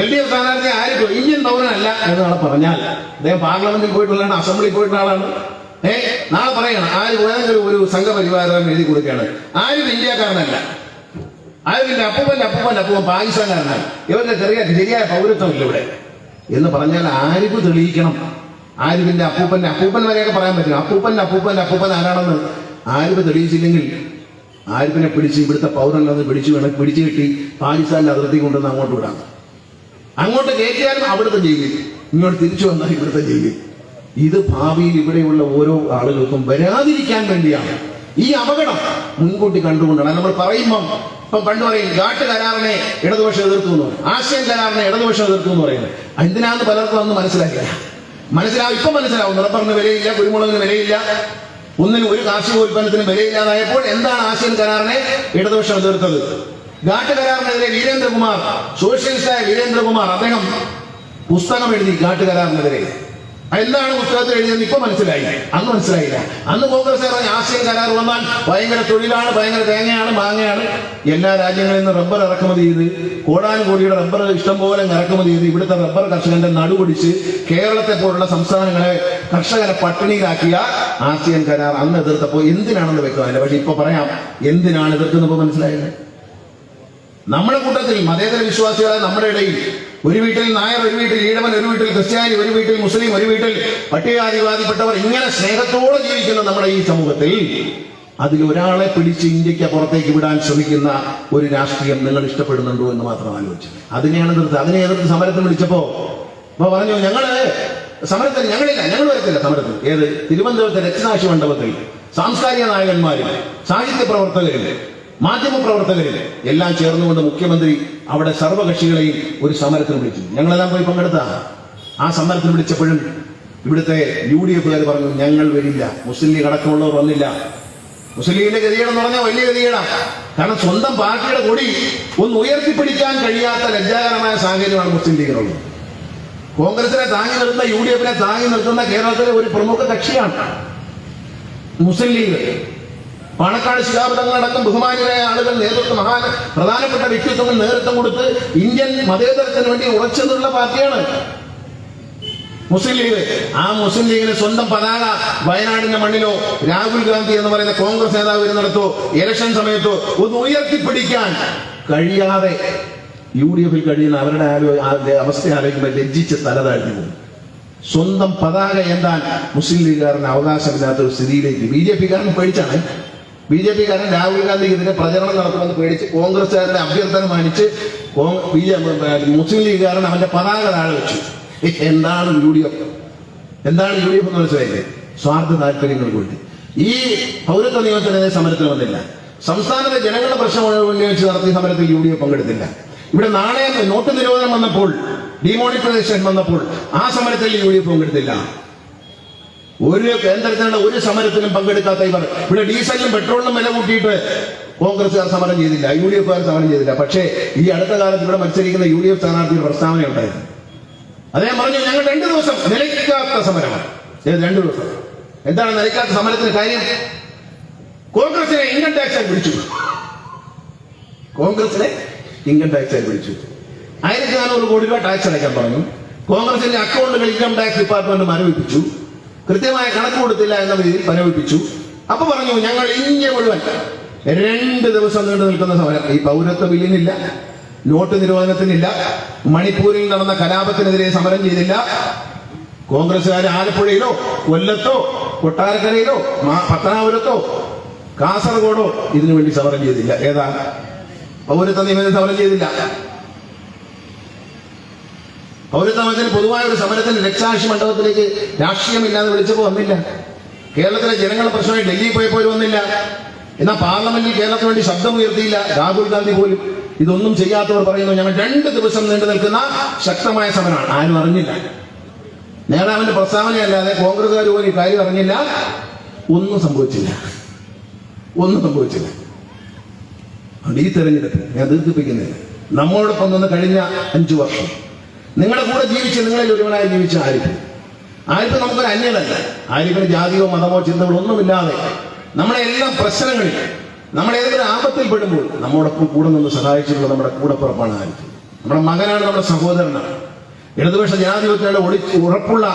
എൽ ഡി എഫ് സ്ഥാനാർത്ഥി ആരിത്? ഇന്ത്യൻ പൗരനല്ല എന്ന് നാളെ പറഞ്ഞാൽ അദ്ദേഹം പാർലമെന്റിൽ പോയിട്ടുള്ളതാണ് അസംബ്ലിയിൽ പോയിട്ടുള്ള ആളാണ്. ഏ നാളെ പറയണം ആര് ഏതെങ്കിലും ഒരു സംഘപരിവാരം എഴുതി കൊടുക്കുകയാണ്. ആരും ഇന്ത്യക്കാരനല്ല. ആരിഫിന്റെ അപ്പൂപ്പന്റെ അപ്പൂപ്പന്റെ അപ്പൂപ്പൻ പാകിസ്ഥാൻകാരനാണ്. ഇവരുടെ ചെറിയ ശരിയായ പൗരത്വമില്ല ഇവിടെ. എന്ന് പറഞ്ഞാൽ ആരിഫ് തെളിയിക്കണം? ആരിഫിന്റെ അപ്പൂപ്പന്റെ അപ്പൂപ്പൻ വരെയൊക്കെ പറയാൻ പറ്റും. അപ്പൂപ്പന്റെ അപ്പൂപ്പന്റെ അപ്പൂപ്പൻ ആരാണെന്ന് ആരിഫ് തെളിയിച്ചില്ലെങ്കിൽ ആരിഫിനെ പിടിച്ച് ഇവിടുത്തെ പൗരനല്ലെന്ന് പിടിച്ചു വേണം പിടിച്ചു കിട്ടി പാകിസ്ഥാന്റെ അതിർത്തി കൊണ്ടുവന്ന് അങ്ങോട്ട് വിടാം അങ്ങോട്ട് കയറ്റിയാലും അവിടുത്തെ ജയിലിൽ. ഇങ്ങോട്ട് തിരിച്ചു വന്നാൽ ഇവിടുത്തെ ജയിലിൽ. ഇത് ഭാവിയിൽ ഇവിടെയുള്ള ഓരോ ആളുകൾക്കും വരാതിരിക്കാൻ വേണ്ടിയാണ്. ഈ അപകടം മുൻകൂട്ടി കണ്ടുകൊണ്ടാണ്. നമ്മൾ പറയുമ്പം ഇപ്പം പണ്ട് പറയും ഘാട്ട് കരാറിനെ ഇടതുപക്ഷം എതിർത്തു എന്ന് പറയും. ആശയം കരാറിനെ ഇടതുപക്ഷം എതിർത്തു എന്ന് പറയുന്നത്. എന്തിനാന്ന് പലർക്കും അന്ന് മനസ്സിലാക്കില്ല മനസ്സിലാവും ഇപ്പം മനസ്സിലാവും. റബ്ബറിന് വിലയില്ല കുരുമുളകിന് വിലയില്ല. ഒന്നിനും ഒരു കാർഷിക ഉൽപ്പന്നത്തിന് വിലയില്ലാതായപ്പോൾ എന്താണ് ആശയം കരാറിനെ ഇടതുപക്ഷം എതിർത്തത്? ഘാട്ട് കരാറിനെതിരെ വീരേന്ദ്രകുമാർ സോഷ്യലിസ്റ്റായ വീരേന്ദ്രകുമാർ അദ്ദേഹം പുസ്തകം എഴുതി ഘാട്ട് കരാറിനെതിരെ. എന്താണ് പുസ്തകത്തിൽ എഴുതിയെന്ന് ഇപ്പൊ മനസ്സിലായി. അന്ന് മനസ്സിലായില്ല. അന്ന് കോൺഗ്രസ് പറഞ്ഞ ആശയം കരാർ വന്നാൽ ഭയങ്കര തൊഴിലാണ് ഭയങ്കര തേങ്ങയാണ് മാങ്ങയാണ്. എല്ലാ രാജ്യങ്ങളിൽ നിന്ന് റബ്ബർ ഇറക്കുമതി ചെയ്ത് കോടാനും കോടിയുടെ റബ്ബർ ഇഷ്ടംപോലെ ഇറക്കുമതി ചെയ്ത് ഇവിടുത്തെ റബ്ബർ കർഷകന്റെ നടുപൊടിച്ച് കേരളത്തെ പോലുള്ള സംസ്ഥാനങ്ങളെ കർഷകരെ പട്ടിണിയിലാക്കിയ ആസിയൻ കരാർ അന്ന് എതിർത്തപ്പോൾ എന്തിനാണെന്ന് വ്യക്തമായില്ല. പക്ഷെ ഇപ്പൊ പറയാം എന്തിനാണ് എതിർക്കുന്നപ്പോ മനസ്സിലായത് നമ്മുടെ കൂട്ടത്തിൽ മതേതര വിശ്വാസികളായ നമ്മുടെ ഇടയിൽ ഒരു വീട്ടിൽ നായർ ഒരു വീട്ടിൽ ഈഴവൻ ഒരു വീട്ടിൽ ക്രിസ്ത്യാനി ഒരു വീട്ടിൽ മുസ്ലിം ഒരു വീട്ടിൽ പട്ടികാതിവാദിപ്പെട്ടവർ ഇങ്ങനെ സ്നേഹത്തോടെ ജീവിക്കുന്ന നമ്മുടെ ഈ സമൂഹത്തിൽ അതിൽ ഒരാളെ പിടിച്ച് ഇന്ത്യയ്ക്ക് പുറത്തേക്ക് വിടാൻ ശ്രമിക്കുന്ന ഒരു രാഷ്ട്രീയം നിങ്ങൾ ഇഷ്ടപ്പെടുന്നുണ്ടോ എന്ന് മാത്രം ആലോചിച്ചു. അതിനെയാണ് എതിർത്ത് അതിനെ എതിർത്ത് സമരത്തിന് വിളിച്ചപ്പോ അപ്പൊ പറഞ്ഞു ഞങ്ങൾ സമരത്തിന് ഞങ്ങളില്ല ഞങ്ങൾ വരത്തില്ല സമരത്തിൽ ഏത്? തിരുവനന്തപുരത്തെ രക്തസാക്ഷി മണ്ഡപത്തിൽ സാംസ്കാരിക നായകന്മാരിൽ സാഹിത്യ പ്രവർത്തകരിൽ മാധ്യമ പ്രവർത്തകരിൽ എല്ലാം ചേർന്നുകൊണ്ട് മുഖ്യമന്ത്രി അവിടെ സർവകക്ഷികളെയും ഒരു സമരത്തിന് വിളിച്ചു. ഞങ്ങളെല്ലാം പോയി പങ്കെടുത്ത? ആ സമരത്തിന് വിളിച്ചപ്പോഴും ഇവിടുത്തെ യു ഡി എഫുകാർ പറഞ്ഞു ഞങ്ങൾ വരില്ല. മുസ്ലിം ലീഗ് അടക്കമുള്ളവർ വന്നില്ല. മുസ്ലിം ലീഗിന്റെ ഗതികേടെന്ന് പറഞ്ഞാൽ വലിയ ഗതികേടാണ് കാരണം സ്വന്തം പാർട്ടിയുടെ കൊടി ഒന്ന് ഉയർത്തിപ്പിടിക്കാൻ കഴിയാത്ത ലജ്ജാകരമായ സാഹചര്യമാണ് മുസ്ലിം ലീഗിനുള്ളത്. കോൺഗ്രസിനെ താങ്ങി നിർത്തുന്ന യു ഡി എഫിനെ താങ്ങി നിർത്തുന്ന കേരളത്തിലെ ഒരു പ്രമുഖ കക്ഷിയാണ് മുസ്ലിം ലീഗ്. പാണക്കാട് ശിലാപതങ്ങളടക്കം ബഹുമാനിയായ ആളുകൾ നേതൃത്വം മഹാൻ പ്രധാനപ്പെട്ട വ്യക്തിത്വങ്ങൾ നേതൃത്വം കൊടുത്ത് ഇന്ത്യൻ മതേതരത്തിന് വേണ്ടി ഉറച്ചെന്നുള്ള പാർട്ടിയാണ്. മുസ്ലിം ലീഗ്. ആ മുസ്ലിം ലീഗിന് സ്വന്തം പതാക വയനാടിന്റെ മണ്ണിലോ രാഹുൽ ഗാന്ധി എന്ന് പറയുന്ന കോൺഗ്രസ് നേതാവ് നടത്തോ ഇലക്ഷൻ സമയത്തോ ഒന്ന് ഉയർത്തിപ്പിടിക്കാൻ കഴിയാതെ യു ഡി എഫിൽ കഴിയുന്ന അവരുടെ അവസ്ഥ ആലോചിക്കുമ്പോൾ ലജ്ജിച്ച് തല താഴ്ത്തി പോകും. സ്വന്തം പതാക എന്താൻ മുസ്ലിം ലീഗുകാരന് അവകാശമില്ലാത്ത ഒരു സ്ഥിതിയിലേക്ക് ബി ജെ പിക്കാരന് പേടിച്ചാണ്. ബി ജെ പിക്കാരൻ രാഹുൽ ഗാന്ധി ഇതിന്റെ പ്രചരണം നടത്തുമെന്ന് പേടിച്ച് കോൺഗ്രസ്സുകാരുടെ അഭ്യർത്ഥന മാനിച്ച് ബി ജെ മുസ്ലിം ലീഗുകാരൻ അവന്റെ പതാക താഴെ വെച്ചു. എന്താണ് യു ഡി എഫ്? എന്താണ് യു ഡി എഫ് എന്ന് മനസ്സിലായില്ലേ? സ്വാർത്ഥ താല്പര്യങ്ങൾക്ക് വേണ്ടി. ഈ പൗരത്വ നിയമത്തിനെതിരെ സമരത്തിൽ വന്നില്ല. സംസ്ഥാനത്തെ ജനങ്ങളുടെ പ്രശ്നം ഉന്നയിച്ച് നടത്തിയ സമരത്തിൽ യു ഡി എഫ് പങ്കെടുത്തില്ല. ഇവിടെ നാണയം നോട്ട് നിരോധനം വന്നപ്പോൾ ഡിമോണിറ്റൈസേഷൻ വന്നപ്പോൾ ആ സമരത്തിൽ യു ഡി എഫ് പങ്കെടുത്തില്ല. ഒരു കേന്ദ്രത്തിനുള്ള ഒരു സമരത്തിലും പങ്കെടുക്കാത്ത ഇവർ. ഇവിടെ ഡീസലിനും പെട്രോളിനും വില കൂട്ടിയിട്ട് കോൺഗ്രസ്സുകാർ സമരം ചെയ്തില്ല യു ഡി എഫുകാർ സമരം ചെയ്തില്ല. പക്ഷേ ഈ അടുത്ത കാലത്ത് ഇവിടെ മത്സരിക്കുന്ന യു ഡി എഫ് സ്ഥാനാർത്ഥിയുടെ പ്രസ്താവന ഉണ്ടായിരുന്നു അദ്ദേഹം പറഞ്ഞു ഞങ്ങൾ രണ്ടു ദിവസം നിലയ്ക്കാത്ത സമരമാണ്. രണ്ടു ദിവസം. എന്താണ് നിലയ്ക്കാത്ത സമരത്തിന് കാര്യം? കോൺഗ്രസിനെ ഇൻകം ടാക്സ് ആയി പിടിച്ചു. കോൺഗ്രസിനെ ഇൻകം ടാക്സ് പിടിച്ചു. ആയിരത്തി നാനൂറ് കോടി രൂപ ടാക്സ് അടയ്ക്കാൻ പറഞ്ഞു. കോൺഗ്രസിന്റെ അക്കൗണ്ടുകൾ ഇൻകം ടാക്സ് ഡിപ്പാർട്ട്മെന്റ് മരവിപ്പിച്ചു. കൃത്യമായ കണക്ക് കൊടുത്തില്ല എന്ന രീതിയിൽ മരവിപ്പിച്ചു അപ്പൊ പറഞ്ഞു ഞങ്ങൾ ഇന്ത്യ മുഴുവൻ രണ്ട് ദിവസം നീണ്ടു നിൽക്കുന്ന സമരം. ഈ പൗരത്വ ബില്ലിനില്ല നോട്ട് നിരോധനത്തിനില്ല മണിപ്പൂരിൽ നടന്ന കലാപത്തിനെതിരെ സമരം ചെയ്തില്ല. കോൺഗ്രസ്സുകാർ ആലപ്പുഴയിലോ കൊല്ലത്തോ കൊട്ടാരക്കരയിലോ പത്തനാപുരത്തോ കാസർഗോഡോ ഇതിനു വേണ്ടി സമരം ചെയ്തില്ല. ഏതാ? പൗരത്വ നിയമനം സമരം ചെയ്തില്ല. പൗരത്വ നിയമത്തിന് പൊതുവായ ഒരു സമരത്തിന് രക്ഷാക്ഷി മണ്ഡപത്തിലേക്ക് രാഷ്ട്രീയമില്ലാതെ വിളിച്ചപ്പോൾ വന്നില്ല. കേരളത്തിലെ ജനങ്ങളുടെ പ്രശ്നമായി ഡൽഹിയിൽ പോയപ്പോൾ വന്നില്ല. എന്നാൽ പാർലമെന്റിൽ കേരളത്തിന് വേണ്ടി ശബ്ദം ഉയർത്തിയില്ല രാഹുൽ ഗാന്ധി പോലും ഇതൊന്നും ചെയ്യാത്തവർ പറയുന്നു ഞങ്ങൾ രണ്ട് ദിവസം നീണ്ടു നിൽക്കുന്ന ശക്തമായ സമരമാണ്. ആരും അറിഞ്ഞില്ല. നേതാവിന്റെ പ്രസ്താവനയല്ലാതെ കോൺഗ്രസ്സുകാർ പോലും കാര്യം അറിഞ്ഞില്ല. ഒന്നും സംഭവിച്ചില്ല. ഒന്നും സംഭവിച്ചില്ല. അതുകൊണ്ട് ഈ തെരഞ്ഞെടുപ്പ് ഞാൻ ദീർഘിപ്പിക്കുന്നില്ല. നമ്മളോടൊപ്പം നിന്ന് കഴിഞ്ഞ അഞ്ചു വർഷം നിങ്ങളുടെ കൂടെ ജീവിച്ച് നിങ്ങളിൽ ഒരുവനായി ജീവിച്ച ആരിഫ് ആരിഫ് നമുക്കൊരു അന്യനല്ല. ആരിഫിന് ജാതിയോ മതമോ ചിന്തകളോ ഒന്നുമില്ലാതെ നമ്മുടെ എല്ലാം പ്രശ്നങ്ങളിൽ നമ്മൾ ഏതൊരു ആപത്തിൽ പെടുമ്പോൾ നമ്മോടൊപ്പം കൂടെ നിന്ന് സഹായിച്ചിട്ടുള്ള നമ്മുടെ കൂടപ്പുറപ്പാണ് ആരിഫ് നമ്മുടെ മകനാണ് നമ്മുടെ സഹോദരനാണ്. ഇടതുപക്ഷ ജനാധിപത്യങ്ങളുടെ ഒളി ഉറപ്പുള്ള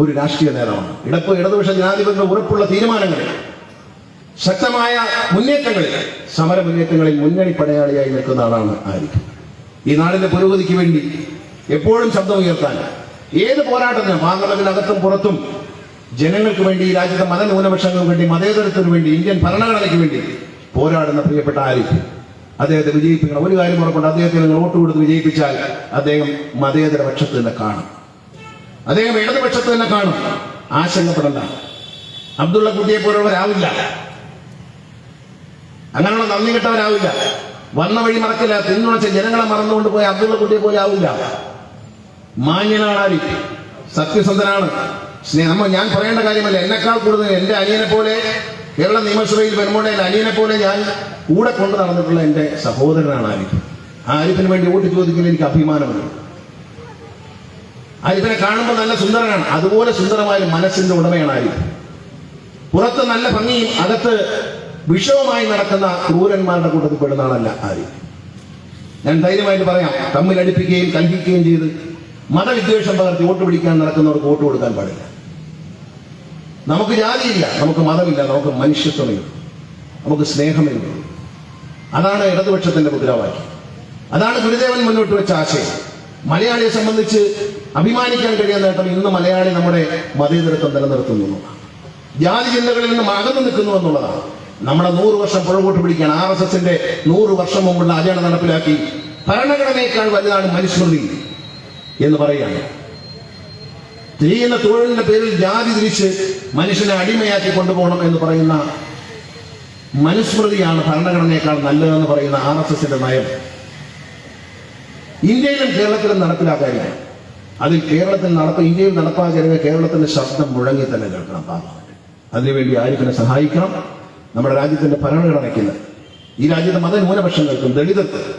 ഒരു രാഷ്ട്രീയ നേതാവാണ്. ഇടപ്പ് ഇടതുപക്ഷ ജനാധിപത്യത്തിന്റെ ഉറപ്പുള്ള തീരുമാനങ്ങളിൽ ശക്തമായ മുന്നേറ്റങ്ങളിൽ സമര മുന്നേറ്റങ്ങളിൽ മുന്നണി പടയാളിയായി നിൽക്കുന്ന ആളാണ് ആരിഫ് ഈ നാടിന്റെ പുരോഗതിക്ക് വേണ്ടി എപ്പോഴും ശബ്ദം ഉയർത്താൻ. ഏത് പോരാട്ടത്തിന് പാർലമെന്റിനകത്തും പുറത്തും ജനങ്ങൾക്ക് വേണ്ടി രാജ്യത്തെ മതന്യൂനപക്ഷങ്ങൾക്ക് വേണ്ടി മതേതരത്തിന് വേണ്ടി ഇന്ത്യൻ ഭരണഘടനയ്ക്ക് വേണ്ടി പോരാടുന്ന പ്രിയപ്പെട്ട ആരിഫ്. അദ്ദേഹത്തെ വിജയിപ്പിക്കണം. ഒരു കാര്യം ഉറപ്പുണ്ട്. അദ്ദേഹത്തെ നിങ്ങൾ വോട്ട് കൊടുത്ത് വിജയിപ്പിച്ചാൽ അദ്ദേഹം മതേതര പക്ഷത്ത് തന്നെ കാണും. അദ്ദേഹം ഇടതുപക്ഷത്ത് തന്നെ കാണും. ആശങ്കപ്പെടണ്ട. അബ്ദുള്ള കുട്ടിയെ പോലുള്ളവരാവില്ല. അങ്ങനെയുള്ള നന്ദി കിട്ടവരാവില്ല. വന്ന വഴി മറക്കില്ല. തിന്നുണച്ച ജനങ്ങളെ മറന്നുകൊണ്ട് പോയ അബ്ദുള്ള കുട്ടിയെ പോലെ ആവില്ല മാന്യനാണ് സത്യസന്ധനാണ്. നമ്മൾ നമ്മ ഞാൻ പറയേണ്ട കാര്യമല്ല. എന്നെക്കാൾ കൂടുതൽ എന്റെ അനിയനെ പോലെ കേരള നിയമസഭയിൽ വരുമ്പോൾ അനിയനെ പോലെ ഞാൻ കൂടെ കൊണ്ടു നടന്നിട്ടുള്ള എന്റെ സഹോദരനാണ് ആരിഫ് ആ ആരിഫിന് വേണ്ടി വോട്ട് ചോദിക്കുന്ന എനിക്ക് അഭിമാനമുണ്ട്. ആരിഫിനെ കാണുമ്പോൾ നല്ല സുന്ദരനാണ്. അതുപോലെ സുന്ദരമായ മനസ്സിന്റെ ഉടമയാണ് ആരിഫ്. പുറത്ത് നല്ല ഭംഗിയും അകത്ത് വിഷവുമായി നടക്കുന്ന ക്രൂരന്മാരുടെ കൂട്ടത്തിൽ പെടുന്ന ആളല്ല ആരിഫ്. ഞാൻ ധൈര്യമായിട്ട് പറയാം. തമ്മിൽ അടുപ്പിക്കുകയും കൽപ്പിക്കുകയും ചെയ്ത് മതവിദ്വേഷം പകർത്തി വോട്ട് പിടിക്കാൻ നടക്കുന്നവർക്ക് വോട്ട് കൊടുക്കാൻ പാടില്ല. നമുക്ക് ജാതിയില്ല നമുക്ക് മതമില്ല നമുക്ക് മനുഷ്യത്വമേ ഉള്ളൂ നമുക്ക് സ്നേഹമേ ഉള്ളൂ അതാണ് ഇടതുപക്ഷത്തിന്റെ മുദ്രാവാക്യം. അതാണ് ഗുരുദേവൻ മുന്നോട്ട് വെച്ച ആശയം. മലയാളിയെ സംബന്ധിച്ച് അഭിമാനിക്കാൻ കഴിയുന്ന നേട്ടം ഇന്ന് മലയാളി നമ്മുടെ മതേതരത്വം നിലനിർത്തുന്നു ജാതി ചിന്തകളിൽ നിന്നും അകന്നു നിൽക്കുന്നു എന്നുള്ളതാണ്. നമ്മുടെ നൂറ് വർഷം പുഴകോട്ട് പിടിക്കാൻ ആർ എസ് എസിന്റെ നൂറ് വർഷം മുമ്പുള്ള അജണ്ട നടപ്പിലാക്കി ഭരണഘടനയേക്കാൾ വലുതാണ് മനുസ്മൃതി. എന്ന് പറയുകയാണ്. ചെയ്യുന്ന തൊഴിലിന്റെ പേരിൽ ജാതി തിരിച്ച് മനുഷ്യനെ അടിമയാക്കി കൊണ്ടുപോകണം എന്ന് പറയുന്ന മനുസ്മൃതിയാണ് ഭരണഘടനയേക്കാൾ നല്ലതെന്ന് പറയുന്ന ആർ എസ് എസിന്റെ നയം. ഇന്ത്യയിലും കേരളത്തിലും നടപ്പിലാക്കാനില്ല. അതിൽ കേരളത്തിൽ നടപ്പ് ഇന്ത്യയിൽ നടപ്പാക്കരുത് കേരളത്തിന്റെ ശബ്ദം മുഴങ്ങി തന്നെ കേൾക്കണം പാർലമെന്റ്. അതിനുവേണ്ടി ആരിഫിനെ സഹായിക്കണം. നമ്മുടെ രാജ്യത്തിന്റെ ഭരണഘടനയ്ക്ക് ഈ രാജ്യത്തെ മതന്യൂനപക്ഷങ്ങൾക്കും ദളിതർക്ക്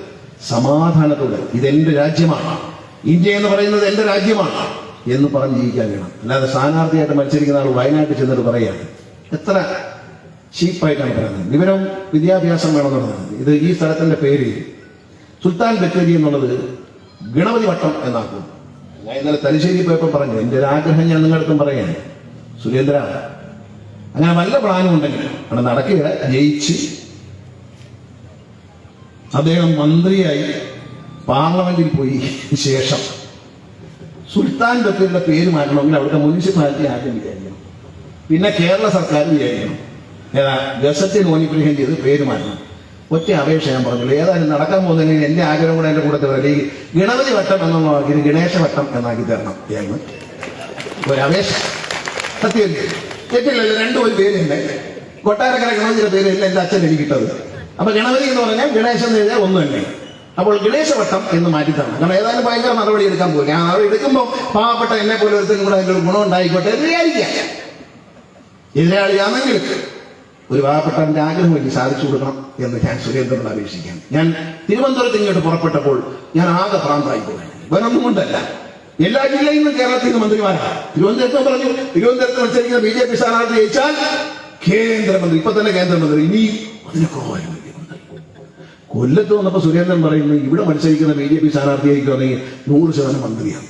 സമാധാനത്തോടെ ഇതെന്റെ രാജ്യമാണ്. ഇന്ത്യ എന്ന് പറയുന്നത് എന്റെ രാജ്യമാണ് എന്ന് പറഞ്ഞ് ജീവിക്കാൻ വേണം. അല്ലാതെ സ്ഥാനാർത്ഥിയായിട്ട് മത്സരിക്കുന്ന ആൾ വയനാട്ടിൽ ചെന്നിട്ട് പറയുകയാണ് എത്ര ചീപ്പായിട്ടാണ് പറയുന്നത്. വിവരവും വിദ്യാഭ്യാസം വേണമെന്നുള്ളത് ഇത് ഈ സ്ഥലത്തിന്റെ പേര് സുൽത്താൻ ബത്തേരി എന്നുള്ളത് ഗണപതി വട്ടം എന്നാക്കും. ഞാൻ ഇന്നലെ തലശ്ശേരി പോയപ്പോൾ പറഞ്ഞു എന്റെ ഒരു ആഗ്രഹം ഞാൻ നിങ്ങളടുത്തും പറയാണ് സുരേന്ദ്ര അങ്ങനെ നല്ല പ്ലാനും ഉണ്ടെങ്കിൽ അവിടെ നടക്കുക ജയിച്ച് അദ്ദേഹം മന്ത്രിയായി പാർലമെന്റിൽ പോയി ശേഷം സുൽത്താൻ ബത്തേരിയുടെ പേര് മാറ്റണമെങ്കിൽ അവിടുത്തെ മുനിസിപ്പാലിറ്റി ആദ്യം വിചാരിക്കണം. പിന്നെ കേരള സർക്കാർ വിചാരിക്കണം. ഏതാ ഗസറ്റിൽ മോനിഫിക്കേഷൻ ചെയ്ത് പേര് മാറ്റണം. ഒറ്റ അപേക്ഷ ഞാൻ പറഞ്ഞുള്ളൂ ഏതായാലും നടക്കാൻ പോകുന്നതിന് എന്റെ ആഗ്രഹം കൂടെ എന്റെ കൂടെ ഈ ഗണപതി വട്ടം എന്നുള്ള വാക്കിന് ഗണേശ വട്ടം എന്നാക്കി തരണം. എന്ന് ഒരപേക്ഷ സത്യം. തെറ്റില്ലല്ലോ രണ്ടും ഒരു പേരുണ്ട്. കൊട്ടാരക്കര ഗണപതിയുടെ പേരില്ല എന്റെ അച്ഛൻ എനിക്കിട്ടത് അപ്പൊ ഗണപതി എന്ന് പറഞ്ഞാൽ ഗണേശൻ എന്ന് എഴുതിയാൽ ഒന്നും തന്നെ അപ്പോൾ ഗണേശവട്ടം എന്ന് മാറ്റിത്തരണം. കാരണം ഏതായാലും ഭയങ്കര നടപടി എടുക്കാൻ പോകില്ല ആ നടപടി എടുക്കുമ്പോൾ പാവപ്പെട്ട എന്നെ പോലെ ഒരുത്തും കൂടെ അതിന്റെ ഒരു ഗുണം ഉണ്ടായിക്കോട്ടെ എന്ന് എതിരാളിയാണെങ്കിൽ ഒരു പാവപ്പെട്ടവന്റെ ആഗ്രഹം എനിക്ക് സാധിച്ചു കൊടുക്കണം എന്ന് ഞാൻ സുരേന്ദ്രനോട് അപേക്ഷിക്കാം. ഞാൻ തിരുവനന്തപുരത്ത് ഇങ്ങോട്ട് പുറപ്പെട്ടപ്പോൾ ഞാൻ ആകെ പ്രാന്തായി പോയി. വേറൊന്നും കൊണ്ടല്ല. എല്ലാ ജില്ലയിൽ നിന്നും കേരളത്തിൽ നിന്ന് മന്ത്രിമാരാണ് തിരുവനന്തപുരത്ത് പറഞ്ഞു തിരുവനന്തപുരത്ത് മത്സരിക്കുന്ന ബി ജെ പി സ്ഥാനാർത്ഥി ജയിച്ചാൽ കേന്ദ്രമന്ത്രി ഇപ്പൊ തന്നെ കേന്ദ്രമന്ത്രി ഇനി അതിനൊക്കെ കൊല്ലത്ത് വന്നപ്പോ സുരേന്ദ്രൻ പറയുന്നു ഇവിടെ മത്സരിക്കുന്ന ബി ജെ പി സ്ഥാനാർത്ഥിയായിരിക്കുവാണെങ്കിൽ നൂറ് ശതമാനം മന്ത്രിയാണ്.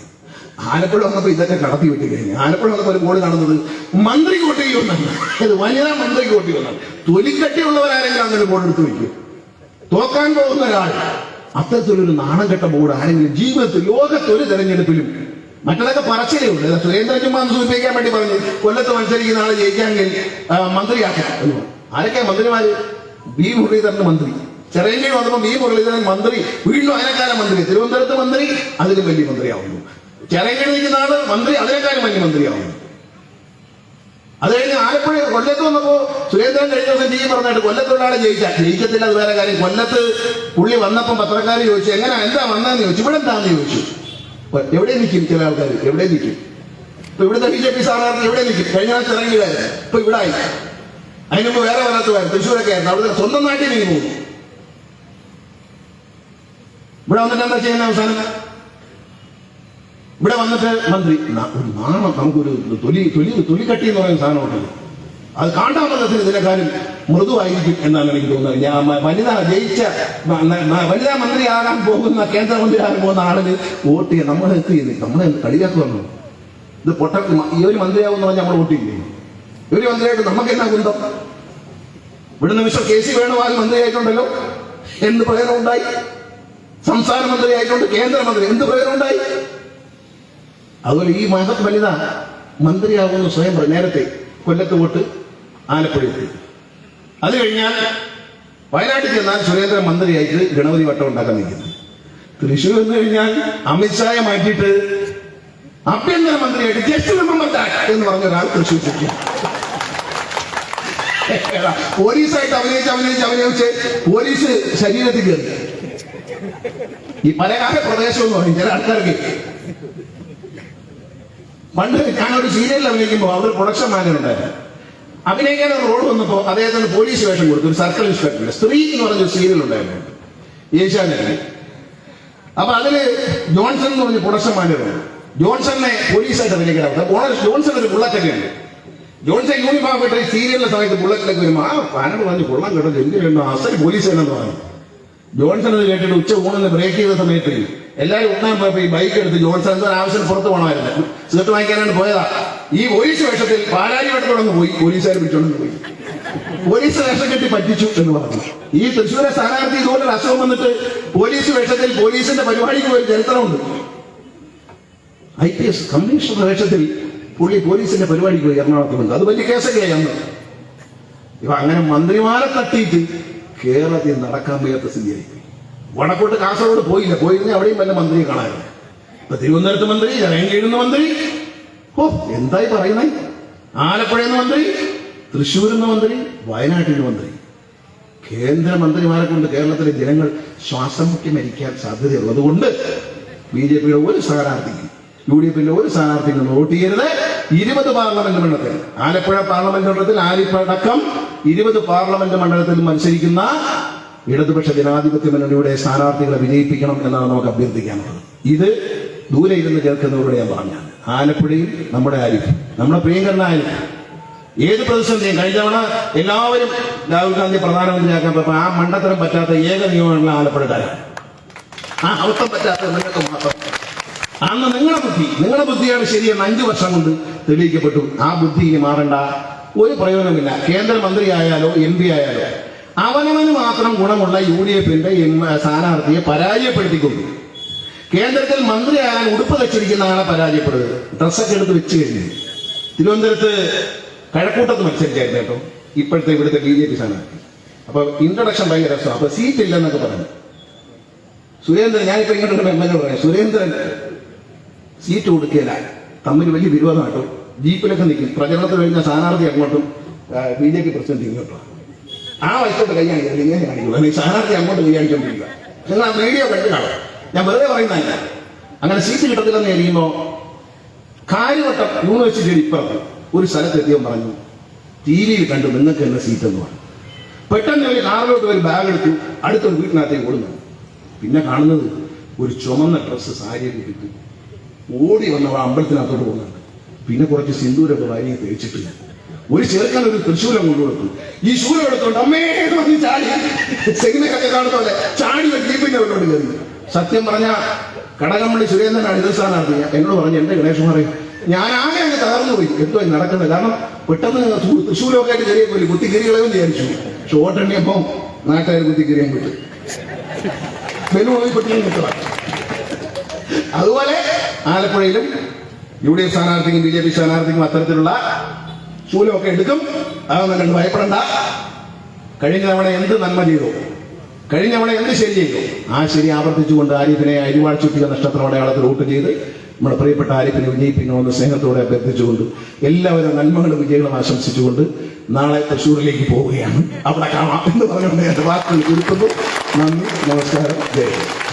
ആലപ്പുഴ വന്നപ്പോ ഇതൊക്കെ കടത്തി വിട്ട് കഴിഞ്ഞു. ആലപ്പുഴ വന്നപ്പോ ഒരു ബോർഡ് കാണുന്നത് മന്ത്രി കോട്ടി വന്നത് ഇത് വനിതാ മന്ത്രി കോട്ട് ചെയ്യുമെന്നാണ് തൊലിക്കട്ടിയുള്ളവരാരെങ്കിലും അങ്ങനെ ബോർഡ് എടുത്ത് വയ്ക്കും തോക്കാൻ പോകുന്ന ഒരാൾ. അത്തരത്തിലൊരു നാണം കെട്ട ബോർഡ് ആരെങ്കിലും ജീവിതത്തിൽ ലോകത്തൊരു തെരഞ്ഞെടുപ്പിലും മറ്റതൊക്കെ പറച്ചിലേ ഉള്ളൂ. സുരേന്ദ്രൻ ചുമ്മാ സൂചിപ്പിക്കാൻ വേണ്ടി പറഞ്ഞു കൊല്ലത്ത് മത്സരിക്കുന്ന ആളെ ജയിക്കാമെങ്കിൽ മന്ത്രിയാക്കാം. എന്ന് പറഞ്ഞു. ആരൊക്കെയാ മന്ത്രിമാര്? ബി മുരളീധരൻ മന്ത്രി. ചെറിയ വന്നപ്പോ ഈ മുരളീധരൻ മന്ത്രി വീണ്ടും അതിനേക്കാലം മന്ത്രി തിരുവനന്തപുരത്ത് മന്ത്രി അതിലും വലിയ മന്ത്രിയാവുന്നു. ചെറിയ നിൽക്കുന്ന ആൾ മന്ത്രി അതിനേക്കാളും വലിയ മന്ത്രിയാവുന്നു. അത് കഴിഞ്ഞ് ആലപ്പുഴ കൊല്ലത്ത് വന്നപ്പോ സുരേന്ദ്രൻ കഴിഞ്ഞ ദിവസം ടി പറഞ്ഞിട്ട് കൊല്ലത്തുള്ള ജയിച്ച ജയിക്കത്തില്ല അത് വേറെ കാര്യം. കൊല്ലത്ത് പുള്ളി വന്നപ്പം പത്രക്കാർ ചോദിച്ചു എങ്ങനെ എന്താ വന്നതെന്ന് ചോദിച്ചു? ഇവിടെ എന്താന്ന് ചോദിച്ചു. എവിടെ നിൽക്കും ചില ആൾക്കാർ എവിടെ നിൽക്കും? ഇപ്പൊ ഇവിടുത്തെ ബി ജെ പി സ്ഥാനാർത്ഥി എവിടെ നിൽക്കും? കഴിഞ്ഞ ആഴ്ച ഇറങ്ങിയതായിരുന്നു. ഇപ്പൊ ഇവിടെ ആയി. അതിനുമ്പോ വേറെ വരാത്തതായിരുന്നു തൃശ്ശൂരൊക്കെ ആയിരുന്നു. അവിടുത്തെ സ്വന്തം നാട്ടിൽ നീങ്ങി പോകും. ഇവിടെ വന്നിട്ട് എന്താ ചെയ്യുന്ന അവസാനം? ഇവിടെ വന്നിട്ട് മന്ത്രി ഒരു നാണം നമുക്കൊരു തൊലി തൊലി തൊലിക്കട്ടി എന്ന് പറയുന്ന സാധനം ഉണ്ടല്ലോ. അത് കാണ്ടാമൃഗത്തിന് ഇതിനെക്കാളും മൃദുവായിരിക്കും എന്നാണ് എനിക്ക് തോന്നുന്നത്. ഞാൻ വനിതാ ജയിച്ച വനിതാ മന്ത്രി ആകാൻ പോകുന്ന മന്ത്രിയാകാൻ പോകുന്ന കേന്ദ്രമന്ത്രിയാകാൻ പോകുന്ന ആളിന് വോട്ട് ചെയ്യാൻ എന്ത് ചെയ്യുന്നു? നമ്മളെ കളിയാക്കി വന്നു? ഇത് പൊട്ട ഈ ഒരു മന്ത്രിയാവുന്ന പറഞ്ഞാൽ നമ്മൾ വോട്ട് ചെയ്യുന്നു ഒരു മന്ത്രിയായിട്ട് നമുക്ക് എന്നാ കുന്തം ഇവിടുന്ന് മിസ്റ്റർ കെ സി വേണുഗോപാൽ മന്ത്രിയായിട്ടുണ്ടല്ലോ. എന്ത് പ്രയോജനം ഉണ്ടായി? സംസ്ഥാന മന്ത്രി ആയതുകൊണ്ട് കേന്ദ്രമന്ത്രി എന്ത് പ്രയോജനം ഉണ്ടായി? അതുപോലെ ഈ മഹത് വനിത മന്ത്രിയാകുമെന്ന് സ്വയം നേരത്തെ കൊല്ലത്ത് പോട്ട് ആലപ്പുഴയിൽ അത് കഴിഞ്ഞാൽ വയനാട്ടിൽ ചെന്നാൽ സുരേന്ദ്രൻ മന്ത്രിയായിട്ട് ഗണപതി വട്ടം ഉണ്ടാക്കാൻ നിൽക്കുന്നു. തൃശ്ശൂർ എന്ന് കഴിഞ്ഞാൽ അമിത്ഷായെ മാറ്റിയിട്ട് ആഭ്യന്തര മന്ത്രിയായിട്ട് ജസ്റ്റ് എന്ന് പറഞ്ഞ ഒരാൾ തൃശ്ശൂർ ചുറ്റി പോലീസായിട്ട് അഭിനയിച്ച് അഭിനയിച്ച് അഭിനയിച്ച് പോലീസ് ശരീരത്തിൽ കയറി. ഈ മലയാള പ്രദേശം എന്ന് പറയും ചില ആൾക്കാർക്ക് പണ്ട് ഞാനൊരു സീരിയലിൽ അഭിനയിക്കുമ്പോൾ അവർ പ്രൊഡക്ഷൻ മാനേജർ ഉണ്ടായിരുന്നു. അഭിനയിക്കാൻ റോൾ വന്നപ്പോൾ അദ്ദേഹത്തിന് പോലീസ് വേഷം കൊടുത്തു ഒരു സർക്കിൾ ഇൻസ്പെക്ടർ സ്ത്രീ എന്ന് പറഞ്ഞ സീരിയൽ ഉണ്ടായിരുന്നു. ഏഷ്യാനെ അപ്പൊ അതിൽ ജോൺസൺ എന്ന് പറഞ്ഞ പ്രൊഡക്ഷൻ മാനേജർ ജോൺസണിനെ പോലീസായിട്ട് അഭിനയിക്കാൻ ജോൺസൺ ഒരു ബുള്ളറ്റൊക്കെ ജോൺസൺ യൂണിഫോം ഇട്ട് സീരിയലിന്റെ സമയത്ത് ബുള്ളറ്റിലൊക്കെ വരുമ്പോൾ ആ പാനോട് പറഞ്ഞു കൊള്ളാൻ കേട്ടോ വേണ്ടോ? അസൽ പോലീസ് എന്ന് പറഞ്ഞു. ജോൺസൺ അത് കേട്ടിട്ട് ഉച്ച ഊണെന്ന് ബ്രേക്ക് ചെയ്ത സമയത്ത് എല്ലാവരും ഉണ്ണാൻ പോയപ്പോ ഈ ബൈക്ക് എടുത്ത് ജോൺസൺ എന്തോ ആവശ്യം പുറത്ത് പോകണമായിരുന്നു സിഗരറ്റ് വാങ്ങിക്കാനാണ് പോയതാ. ഈ പോലീസ് വേഷത്തിൽ പാലാരി വട്ടത്തോടങ്ങ് പോയി. പോലീസുകാർ പിടിച്ചോണ്ട് പോയി. പോലീസ് വേഷം കെട്ടി പറ്റിച്ചു എന്ന് പറഞ്ഞു. ഈ തൃശ്ശൂരെ സ്ഥാനാർത്ഥി ഇതുപോലെ അസുഖം വന്നിട്ട് പോലീസ് വേഷത്തിൽ പോലീസിന്റെ പരിപാടിക്ക് പോയി ചരിത്രമുണ്ട്. ഐ പി എസ് കമ്മീഷണർ വേഷത്തിൽ പുള്ളി പോലീസിന്റെ പരിപാടിക്ക് പോയി എറണാകുളത്ത് വന്നു. അത് വലിയ കേസൊക്കെയായി അന്ന്. ഇവ അങ്ങനെ മന്ത്രിമാരെ തട്ടിയിട്ട് കേരളത്തിൽ നടക്കാൻ വയ്യാത്ത സ്ഥിതിയായി വടക്കോട്ട് കാസർഗോഡ് പോയില്ല. പോയിരുന്നേ അവിടെയും വല്ല മന്ത്രിയെ കാണാറില്ല ഇപ്പൊ തിരുവനന്തപുരത്ത് മന്ത്രി ജനങ്കീഴുന്ന മന്ത്രി. ഓ എന്തായി പറയുന്നേ? ആലപ്പുഴയെന്ന മന്ത്രി തൃശ്ശൂരിൽ നിന്ന് മന്ത്രി വയനാട്ടിൽ മന്ത്രി. കേന്ദ്രമന്ത്രിമാരെ കൊണ്ട് കേരളത്തിലെ ജനങ്ങൾ ശ്വാസം മുട്ടി മരിക്കാൻ സാധ്യതയുള്ളത് കൊണ്ട് ബി ജെ പിയുടെ ഒരു സ്ഥാനാർത്ഥിക്കും യു ഡി എഫിന്റെ ഒരു സ്ഥാനാർത്ഥിക്കും വോട്ട് ചെയ്യരുത്. ഇരുപത് പാർലമെന്റ് മണ്ഡലത്തിൽ ആലപ്പുഴ പാർലമെന്റ് മണ്ഡലത്തിൽ ആലിപ്പടക്കം ഇരുപത് പാർലമെന്റ് മണ്ഡലത്തിൽ മത്സരിക്കുന്ന ഇടതുപക്ഷ ജനാധിപത്യ മുന്നണിയുടെ സ്ഥാനാർത്ഥികളെ വിജയിപ്പിക്കണം എന്നാണ് നമുക്ക് അഭ്യർത്ഥിക്കാനുള്ളത്. ഇത് ദൂരെ ഇരുന്ന് കേൾക്കുന്നവരോട് ഞാൻ പറഞ്ഞാണ്. ആലപ്പുഴയിൽ നമ്മുടെ ആരിഫ് നമ്മുടെ പ്രിയങ്കരനായ ഏത് പ്രതിസന്ധിയും കഴിഞ്ഞ തവണ എല്ലാവരും രാഹുൽ ഗാന്ധി പ്രധാനമന്ത്രിയാക്കാൻ പറ്റും ആ മണ്ടത്തരം പറ്റാത്ത ഏക നിയമമുള്ള ആലപ്പുഴക്കാരാണ്. ആ അവസ്ഥ പറ്റാത്ത നിങ്ങൾക്ക് മാത്രം. അന്ന് നിങ്ങളുടെ ബുദ്ധി നിങ്ങളുടെ ബുദ്ധിയാണ് ശരിയെന്ന് അഞ്ചു വർഷം കൊണ്ട് തെളിയിക്കപ്പെട്ടു. ആ ബുദ്ധി ഇനി മാറണ്ട. ഒരു പ്രയോജനമില്ല കേന്ദ്രമന്ത്രി ആയാലോ എം പി ആയാലോ അവനവന് മാത്രം ഗുണമുള്ള യു ഡി എഫിന്റെ സ്ഥാനാർത്ഥിയെ പരാജയപ്പെടുത്തിക്കൊണ്ടു. കേന്ദ്രത്തിൽ മന്ത്രിയാകാൻ ഉടുപ്പ് വെച്ചിരിക്കുന്ന ആളെ പരാജയപ്പെടുന്നത് ഡ്രസ്സൊക്കെ എടുത്ത് വെച്ച് കഴിഞ്ഞു. തിരുവനന്തപുരത്ത് കഴക്കൂട്ടത്ത് മത്സരിച്ചായിരുന്നു കേട്ടോ. ഇപ്പോഴത്തെ ഇവിടുത്തെ ബി ജെ പി സ്ഥാനാർത്ഥി. അപ്പൊ ഇൻട്രഡക്ഷൻ ഭയങ്കര രസമാണ് അപ്പൊ സീറ്റ് ഇല്ലെന്നൊക്കെ പറഞ്ഞു. സുരേന്ദ്രൻ ഞാനിപ്പോ ഇങ്ങോട്ടൊരു എ പറയാം. സുരേന്ദ്രൻ സീറ്റ് കൊടുക്കില്ല തമ്മിൽ വലിയ വിരോധമായിട്ടും ജീപ്പിലൊക്കെ നിൽക്കും. പ്രചരണത്തിൽ കഴിഞ്ഞ സ്ഥാനാർത്ഥി അങ്ങോട്ടും ബി ജെ പി പ്രസിഡന്റ് ഇങ്ങോട്ടും. ആ വയസ്സോട്ട് കൈ കാണിക്കില്ല ഇങ്ങനെ കാണിക്കുള്ളൂ അല്ലെങ്കിൽ സ്ഥാനാർത്ഥി അങ്ങോട്ട് കൈ നിങ്ങൾ ആ മീഡിയ കണ്ടു കാണാം. ഞാൻ വെറുതെ പറയുന്നതല്ല അങ്ങനെ സീറ്റ് കിട്ടത്തില്ലെന്ന് കഴിയുമ്പോൾ കാര്യവട്ടം യൂണിവേഴ്സിറ്റിയുടെ ഇപ്പുറത്ത് ഒരു സ്ഥലത്ത് എത്തിയവൻ പറഞ്ഞു ടി വിയിൽ കണ്ടു നിങ്ങൾക്ക് എന്ന സീറ്റ് എന്ന് പറഞ്ഞു. പെട്ടെന്ന് ഒരു കാറിലോട്ട് ഒരു ബാഗ് എടുത്തു അടുത്തൊരു വീട്ടിനകത്തേക്ക് ഓടുന്നു. പിന്നെ കാണുന്നത് ഒരു ചുമന്ന ഡ്രസ്സ് സാരിയൊക്കെ കിട്ടി ഓടി വന്നവ അമ്പലത്തിനകത്തോട്ട് പോകുന്നുണ്ട്. പിന്നെ കുറച്ച് സിന്ദൂരൊക്കെ വാരി തേച്ചിട്ടില്ല. ഒരു ചെറുക്കൻ ഒരു തൃശ്ശൂലം കൊണ്ടുകൊടുത്തു ഈ ശൂലം എടുത്തോണ്ട് അമ്മേ പറഞ്ഞ് ചാടി. സിനിമയൊക്കെ കാണുന്നപോലെ ചാടി ദീപിന്റെ അവരോട് കയറി. സത്യം പറഞ്ഞ കടകമ്പള്ളി സുരേന്ദ്രനാണ് ഇത് സ്ഥാനാർത്ഥി. എന്നോട് പറഞ്ഞു എന്റെ ഗണേഷ് പറയും ഞാൻ ആകെ അങ്ങ് തകർന്നു പോയി. എന്തോ നടക്കുന്നത്? കാരണം പെട്ടെന്ന് തൃശ്ശൂലൊക്കെ ആയിട്ട് ചെറിയ പോയി കുത്തി വിചാരിച്ചു. വിചാരിച്ചു ഷോട്ടെണ്ണിയപ്പം നാട്ടുകാർ കുത്തി കിട്ടും ബലു പോയി പെട്ടെന്ന് കിട്ടുക അതുപോലെ ആലപ്പുഴയിലും യു ഡി എഫ് സ്ഥാനാർത്ഥിക്കും ബി ജെ പി സ്ഥാനാർത്ഥിക്കും അത്തരത്തിലുള്ള ശൂലമൊക്കെ എടുക്കും. അതൊന്നും കണ്ട് ഭയപ്പെടണ്ട. കഴിഞ്ഞ തവണ എന്ത് നന്മ ചെയ്തു? കഴിഞ്ഞ തവണ എന്ത് ശരി ചെയ്തു? ആ ശരി ആവർത്തിച്ചുകൊണ്ട് ആരിഫിനെ അരിവാൾ ചുറ്റിയ നക്ഷത്ര അടയാളത്തിൽ വോട്ട് ചെയ്ത് നമ്മുടെ പ്രിയപ്പെട്ട ആരിഫിനെ വിജയിപ്പിക്കണമെന്ന് സ്നേഹത്തോടെ അഭ്യർത്ഥിച്ചുകൊണ്ട് എല്ലാവരും നന്മകളും വിജയങ്ങളും ആശംസിച്ചുകൊണ്ട് നാളെ തൃശ്ശൂരിലേക്ക് പോവുകയാണ്. അവിടെ കാണാം എന്ന് പറഞ്ഞുകൊണ്ട് എന്റെ വാക്കുകൾ ചുരുക്കുന്നു. നന്ദി നമസ്കാരം. ജയ.